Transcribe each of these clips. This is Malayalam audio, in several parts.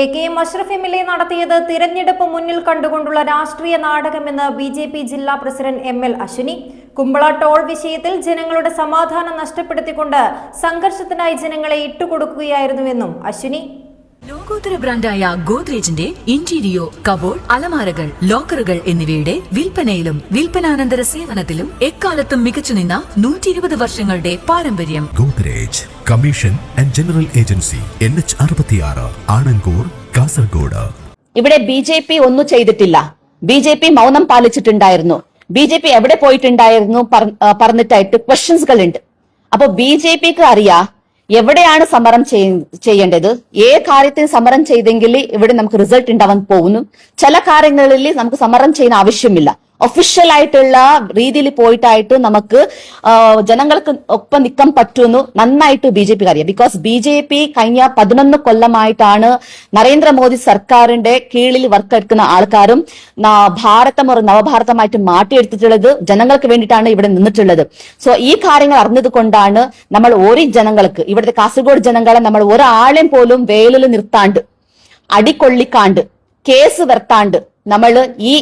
A K M Ashraf M L A നടത്തിയത് തിരഞ്ഞെടുപ്പ് മുന്നിൽ കണ്ടുകൊണ്ടുള്ള രാഷ്ട്രീയ നാടകമെന്ന് ബി ജെ പി ജില്ലാ president M L Ashwini. Kumbla toll വിഷയത്തിൽ ജനങ്ങളുടെ സമാധാനം നഷ്ടപ്പെടുത്തിക്കൊണ്ട് സംഘർഷത്തിനായി ജനങ്ങളെ ഇട്ടുകൊടുക്കുകയായിരുന്നുവെന്നും അശ്വിനി. ലോകോത്തര ബ്രാൻഡായ ഗോദ്രേജിന്റെ ഇന്റീരിയോ കബോർഡ് അലമാരകൾ ലോക്കറുകൾ എന്നിവയുടെ വിൽപ്പനയിലും വിൽപ്പനാനന്തര സേവനത്തിലും എക്കാലത്തും മികച്ചു നിന്ന ഇരുപത് വർഷങ്ങളുടെ പാരമ്പര്യം. Godrej commission and general agency N H അറുപത്തിയാറ് ആണങ്കൂർ കാസർഗോഡ്. ഇവിടെ ബി ജെ പി ഒന്നും ചെയ്തിട്ടില്ല. ബി ജെ പി മൗനം പാലിച്ചിട്ടുണ്ടായിരുന്നു. ബി ജെ പി എവിടെ പോയിട്ടുണ്ടായിരുന്നു പറഞ്ഞിട്ടായിട്ട് ക്വസ്റ്റ്യൻസുകൾ ഉണ്ട് അപ്പൊ ബി ജെ പിക്ക് അറിയാ എവിടെയാണ് സമരം ചെയ് ചെയ്യേണ്ടത്? ഏ കാര്യത്തിന് സമരം ചെയ്തെങ്കിൽ ഇവിടെ നമുക്ക് റിസൾട്ട് ഉണ്ടാവാൻ പോകുന്നു? ചില കാര്യങ്ങളിൽ നമുക്ക് സമരം ചെയ്യുന്ന ആവശ്യമില്ല. ഒഫീഷ്യൽ ആയിട്ടുള്ള രീതിയിൽ പോയിട്ടായിട്ട് നമുക്ക് ജനങ്ങൾക്ക് ഒപ്പം നിൽക്കാൻ പറ്റുമെന്ന് നന്നായിട്ട് ബി ജെ പി അറിയാം ബിക്കോസ് ബി ജെ പി കഴിഞ്ഞ പതിനൊന്ന് കൊല്ലമായിട്ടാണ് നരേന്ദ്രമോദി സർക്കാരിന്റെ കീഴിൽ വർക്ക് എടുക്കുന്ന ആൾക്കാരും ഭാരതം ഒരു നവഭാരതമായിട്ട് മാറ്റിയെടുത്തിട്ടുള്ളത് ജനങ്ങൾക്ക് വേണ്ടിയിട്ടാണ് ഇവിടെ നിന്നിട്ടുള്ളത്. സോ ഈ കാര്യങ്ങൾ അറിഞ്ഞത് കൊണ്ടാണ് നമ്മൾ ഓരോ ജനങ്ങൾക്ക് ഇവിടുത്തെ കാസർഗോഡ് ജനങ്ങളെ നമ്മൾ ഒരാളെയും പോലും വേലിൽ നിർത്താണ്ട് അടിക്കൊള്ളിക്കാണ്ട് കേസ് വരുത്താണ്ട് നമ്മൾ ഈ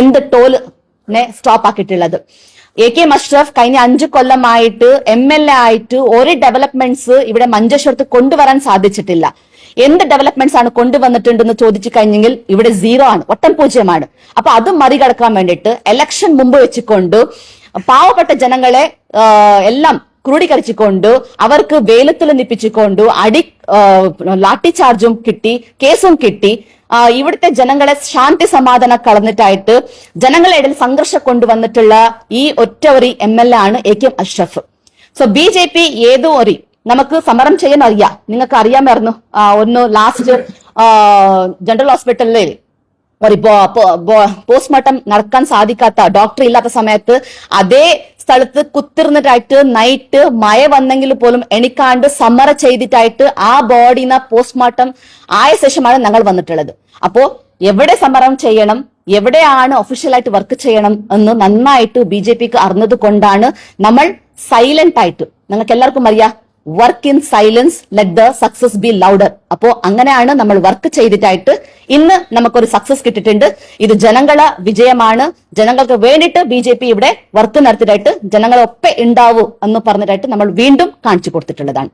എന്ത് ടോലിനെ സ്റ്റോപ്പ് ആക്കിയിട്ടുള്ളത്. എ കെ മഷ്റഫ് കഴിഞ്ഞ അഞ്ചു കൊല്ലമായിട്ട് എം എൽ എ ആയിട്ട് ഒരു ഡെവലപ്മെന്റ്സ് ഇവിടെ മഞ്ചേശ്വരത്ത് കൊണ്ടുവരാൻ സാധിച്ചിട്ടില്ല. എന്ത് ഡെവലപ്മെന്റ്സ് ആണ് കൊണ്ടുവന്നിട്ടുണ്ടെന്ന് ചോദിച്ചു കഴിഞ്ഞെങ്കിൽ ഇവിടെ സീറോ ആണ് ഒട്ടം പൂജ്യമാണ്. അപ്പൊ അത് മറികടക്കാൻ വേണ്ടിയിട്ട് എലക്ഷൻ മുമ്പ് വെച്ചുകൊണ്ട് പാവപ്പെട്ട ജനങ്ങളെ എല്ലാം ക്രൂഡീകരിച്ചുകൊണ്ട് അവർക്ക് വേലത്തിൽ നിപ്പിച്ചുകൊണ്ട് അടി ലാട്ടി ചാർജും കിട്ടി കേസും കിട്ടി. ഇവിടുത്തെ ജനങ്ങളെ ശാന്തി സമാധാനം കളഞ്ഞിട്ടായിട്ട് ജനങ്ങളെ ഇടയിൽ സംഘർഷം കൊണ്ടുവന്നിട്ടുള്ള ഈ ഒറ്റ ഒരു എം എൽ എ ആണ് A K Ashraf. So B J P ഏതോ ഒരു നമുക്ക് സമരം ചെയ്യാൻ അറിയാം. നിങ്ങൾക്ക് അറിയാമായിരുന്നു. ഒന്ന് ലാസ്റ്റ് ജനറൽ ഹോസ്പിറ്റലിൽ ഒരു പോസ്റ്റ്മോർട്ടം നടക്കാൻ സാധിക്കാത്ത ഡോക്ടർ ഇല്ലാത്ത സമയത്ത് അതേ സ്ഥലത്ത് കുത്തിർന്നിട്ടായിട്ട് നൈറ്റ് മഴ വന്നെങ്കിൽ പോലും എണിക്കാണ്ട് സമ്മറ ചെയ്തിട്ടായിട്ട് ആ ബോഡിന പോസ്റ്റ്മോർട്ടം ആയ ശേഷമാണ് ഞങ്ങൾ വന്നിട്ടുള്ളത്. അപ്പോ എവിടെ സമരം ചെയ്യണം? എവിടെയാണ് ഒഫീഷ്യലായിട്ട് വർക്ക് ചെയ്യണം എന്ന് നന്നായിട്ട് ബി ജെ പിക്ക് അറിഞ്ഞത് കൊണ്ടാണ് നമ്മൾ സൈലന്റ് ആയിട്ട്. നിങ്ങൾക്ക് എല്ലാവർക്കും അറിയാം work in silence let the success be louder അപ്പോ അങ്ങനെയാണ് നമ്മൾ വർക്ക് ചെയ്തിട്ടായിട്ട് ഇന്ന് നമുക്കൊരു സക്സസ് കിട്ടിയിട്ടുണ്ട്. ഇത് ജനങ്ങളെ വിജയമാണ്. ജനങ്ങൾക്ക് വേണ്ടിയിട്ട് ബി ജെ പി ഇവിടെ വർക്ക് നടത്തിയിട്ടായിട്ട് ജനങ്ങളൊപ്പം ഉണ്ടാവൂ എന്ന് പറഞ്ഞിട്ടായിട്ട് നമ്മൾ വീണ്ടും കാണിച്ചു കൊടുത്തിട്ടുള്ളതാണ്.